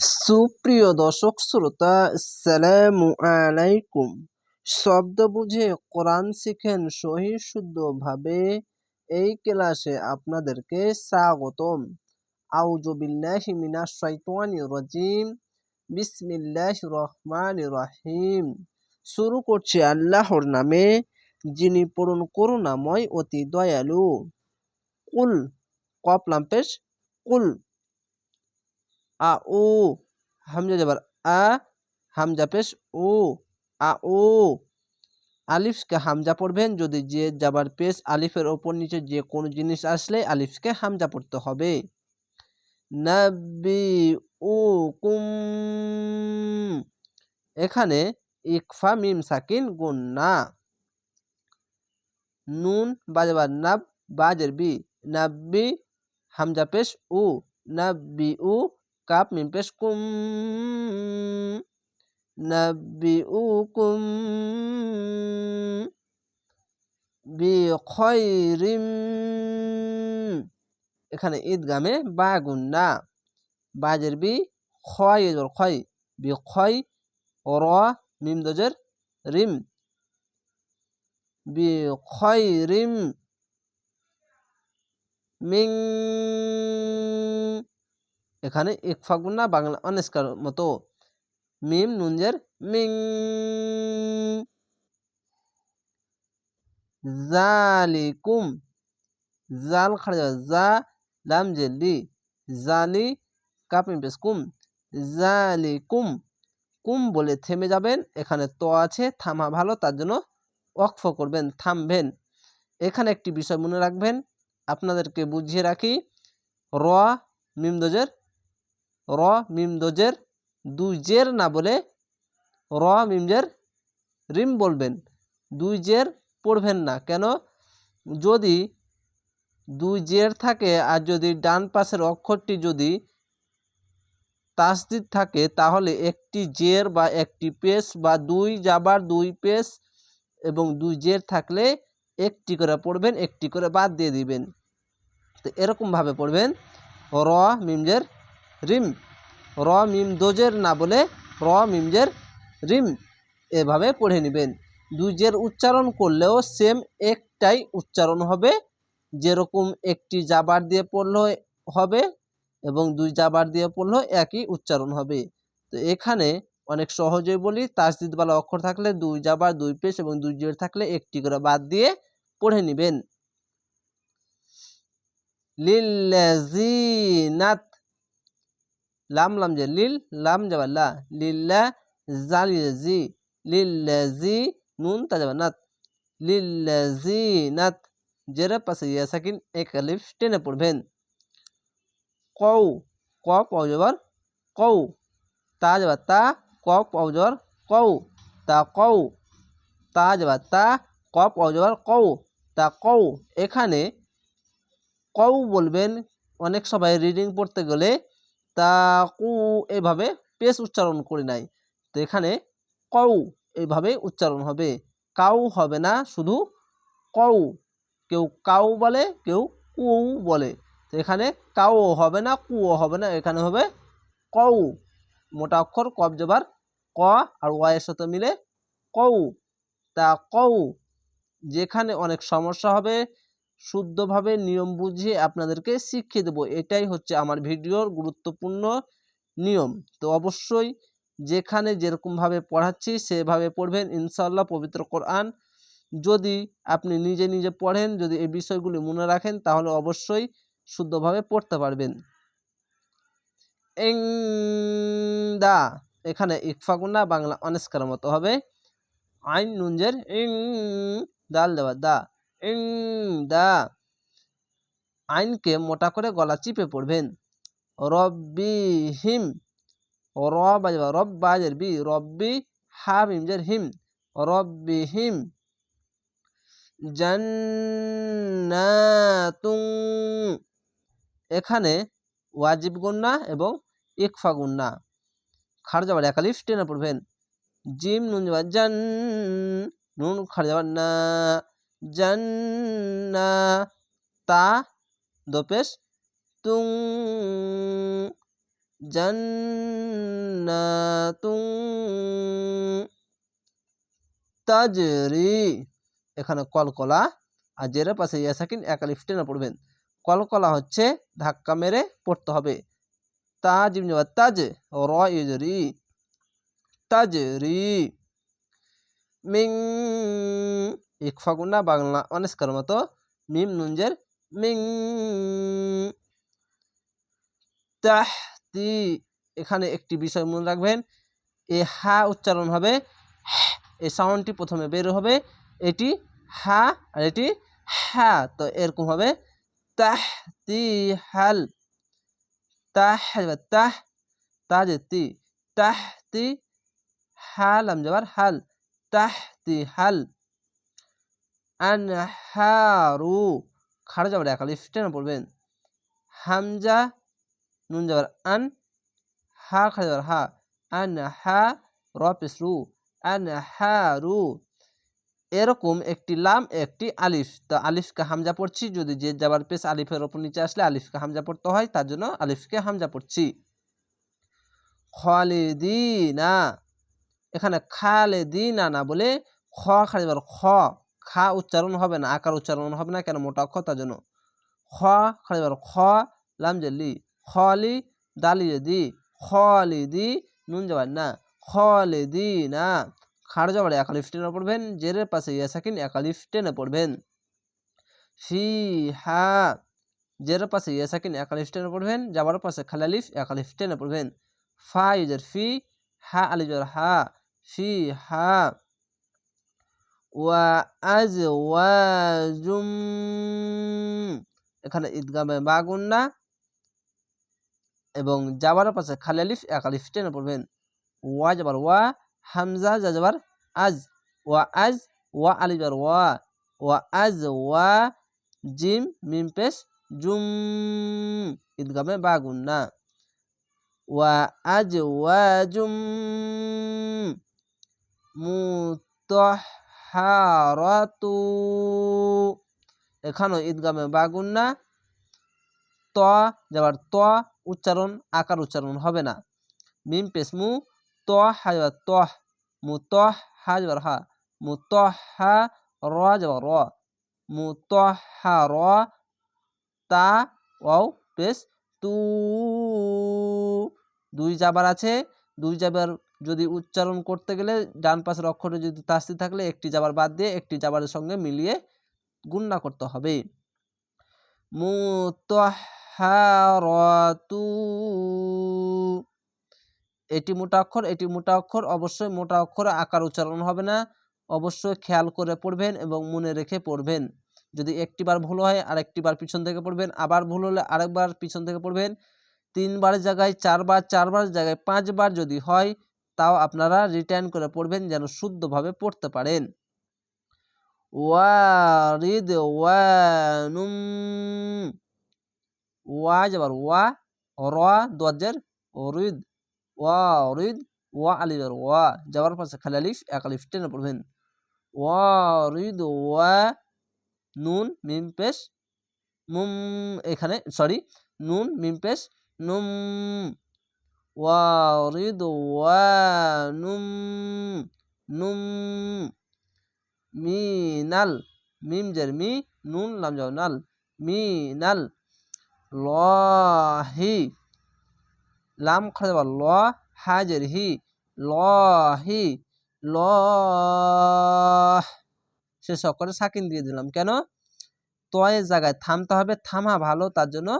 সুপ্রিয় দর্শক শ্রোতা আসসালামু আলাইকুম। শব্দ বুঝে কোরআন শিখেন সহি শুদ্ধভাবে এই ক্লাসে আপনাদেরকে স্বাগতম। আউযু বিল্লাহি মিনাশ শাইতানির রাজিম। বিসমিল্লাহির রহমানির রহিম। শুরু করছি আল্লাহর নামে, যিনি পূরণ করুণাময় অতি দয়ালু। কুল কপ লাম্পেশ কুল। আ ও হামজা যাবার আ হামজা পেশ ও আ ও আলিফকে হামজা পড়বেন যদি যে যাবার পেশ আলিফের ওপর নিচে যে কোনো জিনিস আসলে আলিফকে হামজা পড়তে হবে নাবি ও কুম এখানে ইকফা মিম সাকিন গুন্না নুন বাজাবার নাব, বাজের বি। নাব্বি হামজা পেশ উ। নাব্বি উ কাপ মিম পেশ কুম নাব্বি উ কুম বি খয়রিম এখানে ঈদগামে বা গুন্না বাজের বি খয় খয়, বি খয়, র, মিম, দজের রিম। বি খয়রিম, মিং এখানে ইকফা গুন্না বাংলা অনেস্কার মতো। মিম নুনজের মিং। জালিকুম। জাল খাড়া জা লাম জেলি। জালি কাপিম পেস কুম জালিকুম। কুম বলে থেমে যাবেন। এখানে তো আছে, থামা ভালো, তার জন্য ওয়াকফ করবেন, থামবেন। এখানে একটি বিষয় মনে রাখবেন। আপনাদেরকে বুঝিয়ে রাখি। র মিমদোজের র মিমদোজের দুই জের না বলে র মিমজের রিম বলবেন। দুই জের পড়বেন না। কেন? যদি দুই জের থাকে আর যদি ডান পাশের অক্ষরটি যদি তাসদিদ থাকে, তাহলে একটি জের বা একটি পেস বা দুই যাবার দুই পেস এবং দুই জের থাকলে একটি করে পড়বেন, একটি করে বাদ দিয়ে দিবেন। তো এরকমভাবে পড়বেন। র মিমজের রিম। র মিম দোজের না বলে র মিমজের রিম এভাবে পড়ে নেবেন। দুইজের উচ্চারণ করলেও সেম একটাই উচ্চারণ হবে। যেরকম একটি জাবার দিয়ে পড়লেও হবে এবং দুই জাবার দিয়ে পড়লেও একই উচ্চারণ হবে। তো এখানে অনেক সহজেই বলি তাসদিদওয়ালা অক্ষর থাকলে দুই জাবার, দুই পেশ এবং দুই জের থাকলে একটি করে বাদ দিয়ে পড়ে নেবেন। লিল্লাজিনাত লাম লাম যে লিল লাম যাবা লা লিল্লা জালিজি লিল্লাজি নুন তা যাবা নাত লিল্লাজিনাত জের পাশে ইয়া সাকিন এক আলিফ টেনে পড়বেন কৌ ক পাও যাবার কৌ তা যাবা তা ক পাও যাবার কৌ তা কৌ তা যাবা তা ক পাও যাবার কৌ তা কৌ এখানে কৌ বলবেন, অনেক সবাই রিডিং পড়তে গেলে তা কু এভাবে পেশ উচ্চারণ করি নাই। তো এখানে কউ এইভাবে উচ্চারণ হবে। কাউ হবে না শুধু কৌ কেউ কাউ বলে, কেউ কু বলে। তো এখানে কাউ হবে না, কুও হবে না, এখানে হবে কৌ মোটা অক্ষর কব জবার ক আর ওয়াইয়ের সাথে মিলে কৌ তা কৌ যেখানে অনেক সমস্যা হবে শুদ্ধভাবে নিয়ম বুঝিয়ে আপনাদেরকে শিখিয়ে দেবো। এটাই হচ্ছে আমার ভিডিওর গুরুত্বপূর্ণ নিয়ম। তো অবশ্যই যেখানে যেরকমভাবে পড়াচ্ছি, সেভাবে পড়বেন। ইনশাল্লাহ পবিত্র কোরআন। যদি আপনি নিজে নিজে পড়েন, যদি এই বিষয়গুলি মনে রাখেন, তাহলে অবশ্যই শুদ্ধভাবে পড়তে পারবেন। দা এখানে ইকফাগুনা বাংলা অনেস্কার মতো হবে। আইন নুনজের ইং, দাল দেওয়া, দা। দা আইনকে মোটা করে গলা চিপে পড়বেন। রব্বি হিম রব বাজের বি রব্বি হা মিমজের হিম রব্বি হিম জান্নাতুং এখানে ওয়াজিব গুন্না এবং ইকফা গুন্না। খার যাবার একালিফ টেনে পড়বেন। জিম নুন যাবার জান, নুন খার যাবার না। জান্না তা দোপেশ তুং জান্নাতুন তাজরি। এখানে কলকলা, আর জেরের পাশে ইয়া সাকিন একালিফ টেনে পড়বেন। কলকলা হচ্ছে ধাক্কা মেরে পড়তে হবে। তাজ তাজ র ইজরি তাজরি মিং ইকফা গুন্না বাংলা অনেস্কার মতো মিম নুনজের মিং তাহতি এখানে একটি বিষয় মনে রাখবেন এ হা উচ্চারণ হবে এই সাউন্ডটি প্রথমে বের হবে এটি হা আর এটি হা তো এরকম হবে তাহতি হাল তাহ তাহ তাজতি তাহতি হাল আম যাবার হাল তাহতি হাল আনহারু খাড়া যাবার একালিফ টেনে পড়বেন। হামজা, নুন যাবার আন হা, খাড়া যাবার হা। আন হা র আন হারু এরকম একটি লাম, একটি আলিফ। তো আলিফকে হামজা পড়ছি, যদি যে যাবার পেশ আলিফের ওপর নিচে আসলে আলিফকে হামজা পড়তে হয়, তার জন্য আলিফকে হামজা পড়ছি। খালিদিনা, এখানে খালেদিনা না বলে খ খালি খ। খা উচ্চারণ হবে না, আকার উচ্চারণ হবে না কেন? মোটা অক্ষর, তার জন্য খ, খালি খ, লাম জেলি খলি দালি যদি খলিদি নুন যাবার না খলে দি না খাড় যাবার একালিফ টেনে পড়বেন জেরের পাশে ইয়া সাকিন, একালিফ টেনে পড়বেন। ফি, হা জেরের পাশে ইয়া সাকিন, একালিফ টেনে পড়বেন যাবার পাশে খালালিফ একালিফ টেনে পড়বেন। ফা, ইউজার ফি, হা আলিজার হা, ফি, হা এখানে ঈদগামে বাগুন্না এবং যাবার পাশে খালালিফ একালিফ টেনে পড়বেন। ওয়া যাবার ওয়া, হামজা যা যাবার আজ। ওয়া আজ, ওয়া আলিজার ওয়া। ওয়া আজ, ওয়া জিম, মিম, পেশ, জুম। ঈদগামে বাগুন্না ওয়া আজ ওয়া জুম মুতহারাতু এখানেও ঈদগামে বাগুন্না ত যাবার ত উচ্চারণ, আকার উচ্চারণ হবে না। মিম পেশ মু, ত হাইবা তহ মু তহ হা যাবার হা, মু তহ হা র যাবার র, মু তহ হা র, তা, ওয়াও পেস তু। দুই যাবার আছে, দুই যাবার যদি উচ্চারণ করতে গেলে ডান পাশের অক্ষরে যদি তাস্তি থাকলে একটি যাবার বাদ দিয়ে একটি যাবারের সঙ্গে মিলিয়ে গুণনা করতে হবে। মুতাহারাতু। এটি মোটা অক্ষর, এটি মোটা অক্ষর, অবশ্যই মোটা অক্ষরে আকার উচ্চারণ হবে না। অবশ্যই খেয়াল করে পড়বেন এবং মনে রেখে পড়বেন। যদি একটিবার ভুল হয়, আরেকটিবার পিছন থেকে পড়বেন। আবার ভুল হলে আরেকবার পিছন থেকে পড়বেন। তিনবার জায়গায় চারবার চারবার জায়গায় পাঁচবার যদি হয় তাও আপনারা রিটার্ন করে পড়বেন যেন শুদ্ধভাবে পড়তে পারেন। ওয়ারিদ ওয়ানুম। ওয়া যাবার ওয়া, র দোয়াজের রিদ ওয়া রিদ ওয়া আলিফের ওয়া, যাওয়ার পাশে খালি আলিফ, এক আলিফ টেনে পড়বেন। ওয়া রিদ ওয়া নুন, মিম পেশ মুম এখানে সরি নুন, মিম পেশ, নুম। ওয়ারিদওয়ানুম নুম মিনাল মিম জের মি নুন লাম যাও নাল মিনাল লহি লাম খাজা ল হাজের হি লহি ল সে সকলে সাকিন দিয়ে দিলাম। কেন? তয়ের জায়গায় থামতে হবে, থামা ভালো, তার জন্য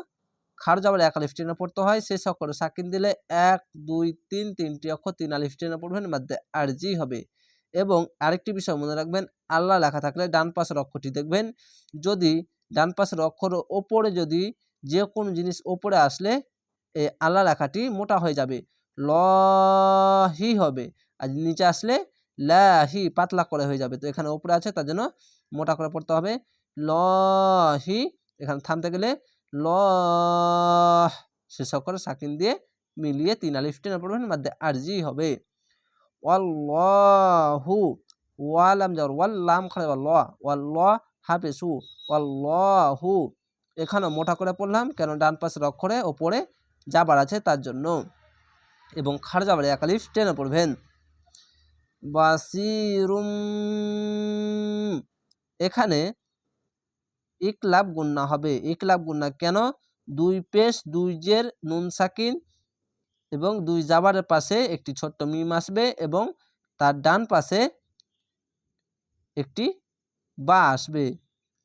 খার যাবার এক আলিফ টেনে পড়তে হয়। সেই সকলে সাকিন দিলে এক, দুই, তিন, তিনটি অক্ষর তিন আলিফ টেনে পড়বেন মধ্যে আরজি হবে। এবং আরেকটি বিষয় মনে রাখবেন, আল্লাহ লেখা থাকলে ডান পাশের অক্ষরটি দেখবেন। যদি ডান পাশের অক্ষর ওপরে যদি যে কোনো জিনিস ওপরে আসলে এই আল্লাহ লেখাটি মোটা হয়ে যাবে। লহি হবে। আর নিচে আসলে লাহি পাতলা করে হয়ে যাবে। তো এখানে ওপরে আছে, তার জন্য মোটা করে পড়তে হবে। লহি এখানে থামতে গেলে ল শেষ করে সাকিন দিয়ে মিলিয়ে তিন আলিফ টেনে পড়বেন মধ্যে আরজি হবে। ওয়াল্লাহু ওয়ালাম যাওয়ার ওয়াল্লাম খালে ল ওয়াল্লাহ হাফেসু ওয়াল্লাহু। এখানে মোটা করে পড়লাম কেন ডান পাশের অক্ষরে ওপরে জাবার আছে তার জন্য। এবং খার জাবারে একালিফ টেনে পড়বেন। বাসিরুম। এখানে ইকলাব গুন্না হবে। ইকলাব গুন্না কেন? দুই পেশ, দুই জের, নুন সাকিন এবং দুই জাবারের পাশে একটি ছোট্ট মিম আসবে এবং তার ডান পাশে একটি বা আসবে।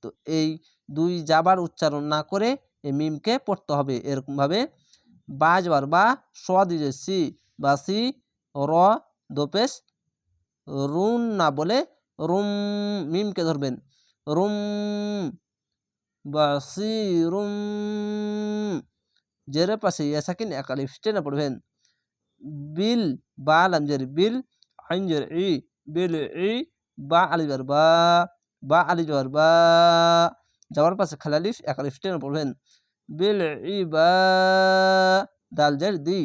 তো এই দুই জাবার উচ্চারণ না করে এই মিমকে পড়তে হবে। এরকমভাবে বা যাবার বা স দিয়ে সি বা সি র দোপেশ রুন না বলে রুম মিমকে ধরবেন। রুম বাসিরুম জেরে পাশে ইয়াসাকিন একালিফ টেনে পড়বেন বিল বা লামজের বিল আইন জের ই বিল ই বা আলিবার বা বা আলিবার বা যাওয়ার পাশে খালালিফ একালিফ টেনে পড়বেন বিল ই বা দালজের দি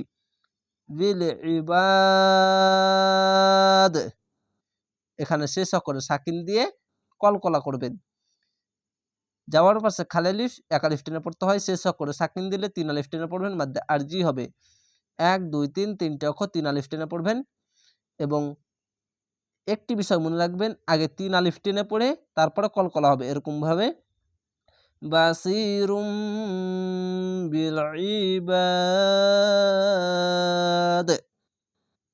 বিল ইবাদ এখানে শেষ করে সাকিন দিয়ে কলকলা করবেন। যাওয়ার পাশে খালেলিফ একা লিফটেনে পড়তে হয় শেষ করে সাকিন দিলে তিন আলিফ টেনে পড়বেন মাধ্যে আরজি হবে। এক, দুই, তিন, তিনটে অক্ষর তিন আলিফ টেনে পড়বেন এবং একটি বিষয় মনে রাখবেন, আগে তিন আলিফ টেনে পড়ে তারপরে কল কলকলা হবে এরকমভাবে। বাসিরুম বিল ইবাদ।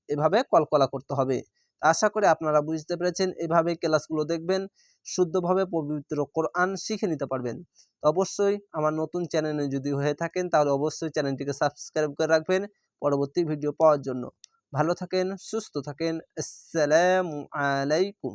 এভাবে কলকলা করতে হবে। আশা করে আপনারা বুঝতে পেরেছেন। এভাবে ক্লাসগুলো দেখবেন, শুদ্ধভাবে পবিত্র কোরআন শিখে নিতে পারবেন। অবশ্যই আমার নতুন চ্যানেলে যদি হয়ে থাকেন, তাহলে অবশ্যই চ্যানেলটিকে সাবস্ক্রাইব করে রাখবেন পরবর্তী ভিডিও পাওয়ার জন্য। ভালো থাকেন, সুস্থ থাকেন, আসসালামু আলাইকুম।